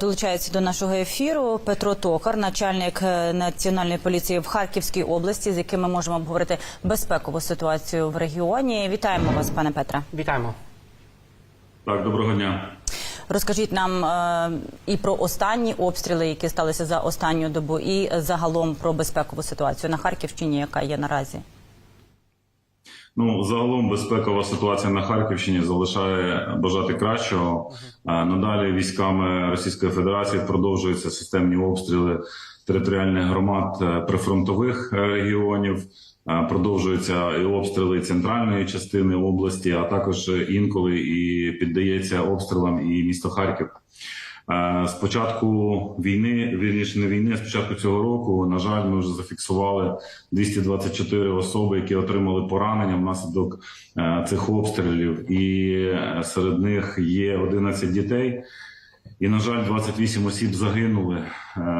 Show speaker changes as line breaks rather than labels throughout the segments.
Долучається до нашого ефіру Петро Токар, начальник е, національної поліції в Харківській області, з яким ми можемо обговорити безпекову ситуацію в регіоні. Вітаємо вас, пане Петре.
Вітаємо.
Так, доброго дня.
Розкажіть нам е, і про останні обстріли, які сталися за останню добу, і загалом про безпекову ситуацію на Харківщині, яка є наразі.
Ну загалом безпекова ситуація на Харківщині залишає бажати кращого. Е, Надалі військами Російської Федерації продовжуються системні обстріли територіальних громад е, прифронтових е, регіонів. Е, Продовжуються і обстріли центральної частини області, а також інколи і піддається обстрілам і місто Харків. Е, З початку війни, вірніше не війни, з початку цього року, на жаль, ми вже зафіксували 224 особи, які отримали поранення внаслідок е, цих обстрілів, і е, серед них є 11 дітей. І, на жаль, 28 осіб загинули е,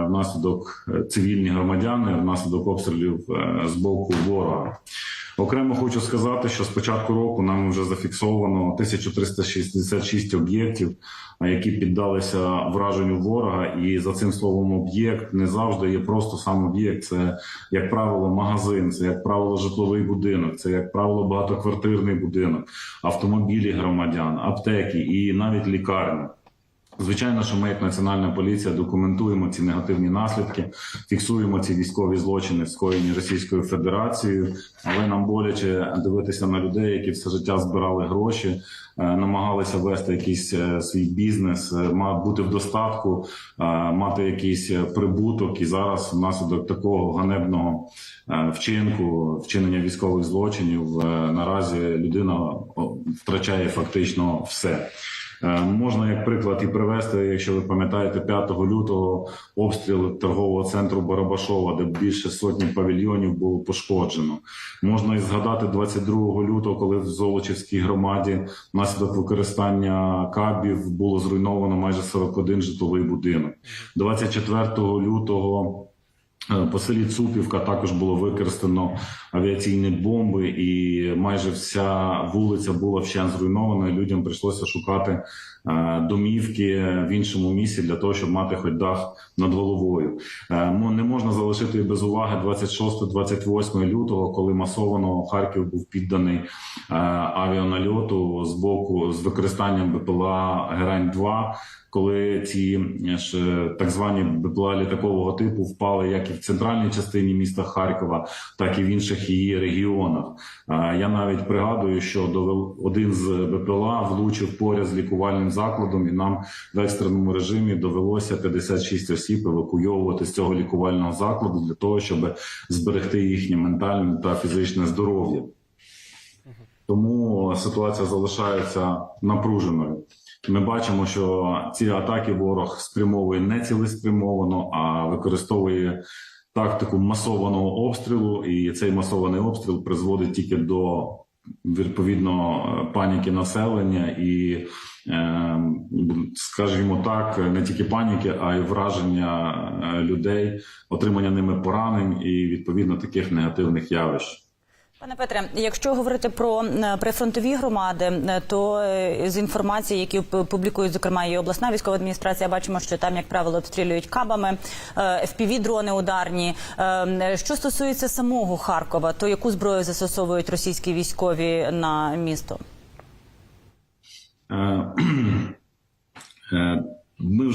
внаслідок е, цивільні громадяни, внаслідок обстрілів е, з боку ворога. Окремо хочу сказати, що з початку року нам вже зафіксовано 1366 об'єктів, які піддалися враженню ворога. І за цим словом об'єкт не завжди є просто сам об'єкт. Це як правило магазин, це як правило житловий будинок, це як правило багатоквартирний будинок, автомобілі громадян, аптеки і навіть лікарні. Звичайно, що ми, як національна поліція, документуємо ці негативні наслідки, фіксуємо ці військові злочини, скоєні Російською Федерацією. Але нам боляче дивитися на людей, які все життя збирали гроші, е, намагалися вести якийсь е, свій бізнес, е, бути в достатку, мати якийсь прибуток. І зараз, внаслідок такого ганебного вчинку, вчинення військових злочинів, наразі людина втрачає фактично все. Е, Можна як приклад і привести, якщо ви пам'ятаєте, 5 лютого обстріл торгового центру Барабашова, де більше сотні павільйонів було пошкоджено. Можна і згадати 22 лютого, коли в Золочівській громаді внаслідок використання кабів було зруйновано майже 41 житловий будинок. 24 лютого. Е, По селі Цупівка також було використано авіаційні бомби, і майже вся вулиця була вщент зруйнована. Людям прийшлося шукати е, домівки в іншому місці для того, щоб мати хоч дах над головою. Е, Не можна залишити без уваги 26-28 лютого, коли масовано Харків був підданий авіанальоту з боку з використанням БПЛА Герань 2 коли ці так звані БПЛА літакового типу впали як і в центральній частині міста Харкова, так і в інших її регіонах. Я навіть пригадую, що один з БПЛА влучив поряд з лікувальним закладом, і нам в екстреному режимі довелося 56 осіб евакуйовувати з цього лікувального закладу для того, щоб зберегти їхнє ментальне та фізичне здоров'я. Тому ситуація залишається напруженою. Ми бачимо, що ці атаки ворог спрямовує не цілеспрямовано, а використовує тактику масованого обстрілу, і цей масований обстріл призводить тільки до відповідно паніки населення і, е, скажімо так, не тільки паніки, а й враження е, людей, отримання ними поранень і відповідно таких негативних явищ.
Пане Петре, якщо говорити про е, прифронтові громади, е, то е, з інформації, які публікують, зокрема, і обласна військова адміністрація, бачимо, що там, як правило, обстрілюють кабами, fpv дрони ударні. Що стосується самого Харкова, то яку зброю застосовують російські військові на місто?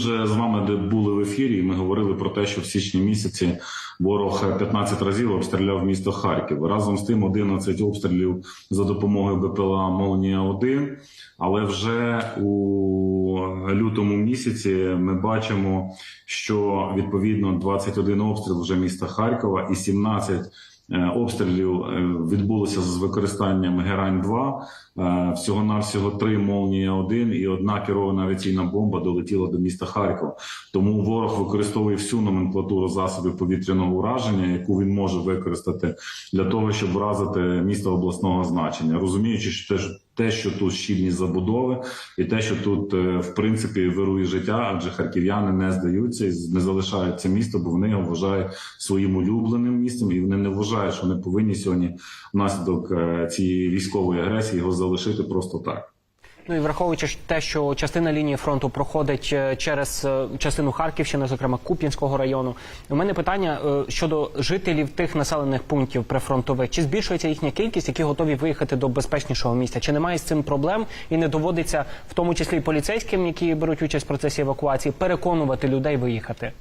Вже з вами були в ефірі. і Ми говорили про те, що в січні місяці ворог 15 разів обстріляв місто Харків. Разом з тим 11 обстрілів за допомогою БПЛА Молнія 1 Але вже у лютому місяці ми бачимо, що відповідно 21 обстріл вже міста Харкова і 17 е, обстрілів е, відбулося з використанням Герань 2 Всього навсього три молнія 1 і одна керована авіаційна бомба долетіла до міста Харкова. Тому ворог використовує всю номенклатуру засобів повітряного ураження, яку він може використати для того, щоб вразити місто обласного значення, розуміючи, що теж те, що тут щільність забудови, і те, що тут е, в принципі вирує життя, адже харків'яни не здаються і не залишають це місто, бо вони його вважають своїм улюбленим місцем, і вони не вважають, що вони повинні сьогодні внаслідок е, цієї військової агресії його залишити просто так.
Ну і враховуючи те, що частина лінії фронту проходить е, через е, частину Харківщини, зокрема Куп'янського району. У мене питання е, щодо жителів тих населених пунктів прифронтових. Чи збільшується їхня кількість, які готові виїхати до безпечнішого місця? Чи немає з цим проблем і не доводиться, в тому числі і поліцейським, які беруть участь в процесі евакуації, переконувати людей виїхати?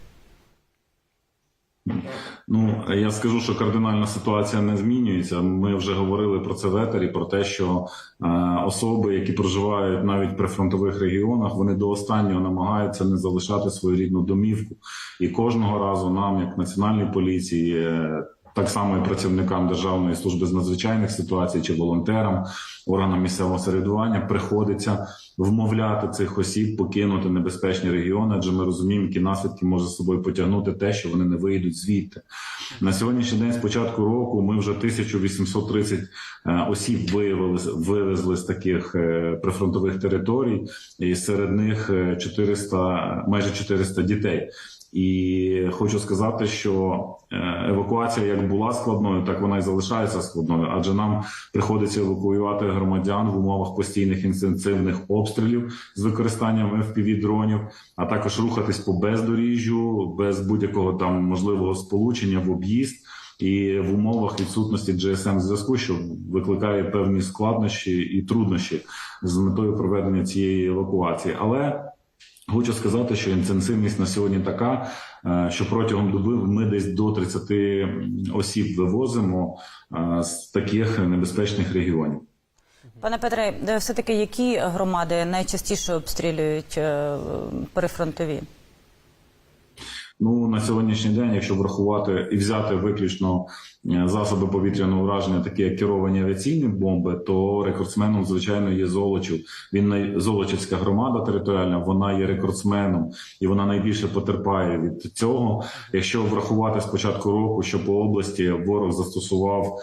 Ну я скажу, що кардинальна ситуація не змінюється. Ми вже говорили про це в етері, про те, що е, особи, які проживають навіть при фронтових регіонах, вони до останнього намагаються не залишати свою рідну домівку. І кожного разу нам, як національній поліції, так само і працівникам Державної служби з надзвичайних ситуацій чи волонтерам, органам місцевого самоврядування приходиться вмовляти цих осіб покинути небезпечні регіони, адже ми розуміємо, які наслідки може з собою потягнути те, що вони не виїдуть звідти. На сьогоднішній день, з початку року, ми вже 1830 е, осіб виявили вивезли з таких е, прифронтових територій, і серед них е, 400, майже 400 дітей. І хочу сказати, що е, евакуація як була складною, так вона і залишається складною, адже нам приходиться евакуювати громадян в умовах постійних інтенсивних обстрілів з використанням fpv дронів, а також рухатись по бездоріжжю, без будь-якого там можливого сполучення в об'їзд. І в умовах відсутності GSM зв'язку, що викликає певні складнощі і труднощі з метою проведення цієї евакуації, але Хочу сказати, що інтенсивність на сьогодні така, е, що протягом доби ми десь до 30 осіб вивозимо е, з таких небезпечних регіонів.
Пане Петре, е, все-таки які громади найчастіше обстрілюють перифронтові?
Ну на сьогоднішній день, якщо врахувати і взяти виключно е, засоби повітряного ураження, такі як керовані авіаційні бомби, то рекордсменом, звичайно, є Золочів. Він най... Золочівська громада територіальна, вона є рекордсменом і вона найбільше потерпає від цього. Якщо врахувати з початку року, що по області ворог застосував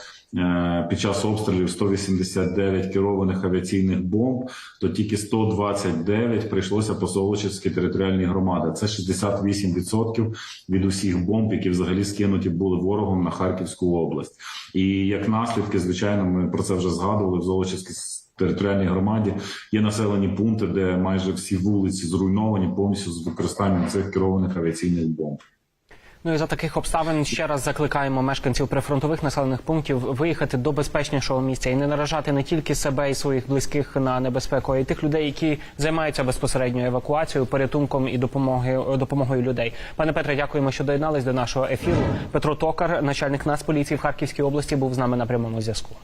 під час обстрілів 189 керованих авіаційних бомб, то тільки 129 прийшлося по Золочівській територіальній громаді. Це 68% від усіх бомб, які взагалі скинуті були ворогом на Харківську область. І як наслідки, звичайно, ми про це вже згадували в Золочівській територіальній громаді. Є населені пункти, де майже всі вулиці зруйновані повністю з використанням цих керованих авіаційних бомб.
Ну і за таких обставин ще раз закликаємо мешканців прифронтових населених пунктів виїхати до безпечнішого місця і не наражати не тільки себе і своїх близьких на небезпеку, а й тих людей, які займаються безпосередньо евакуацією, порятунком і допомоги допомогою людей. Пане Петре, дякуємо, що доєднались до нашого ефіру. Петро Токар, начальник Нацполіції в Харківській області, був з нами на прямому зв'язку.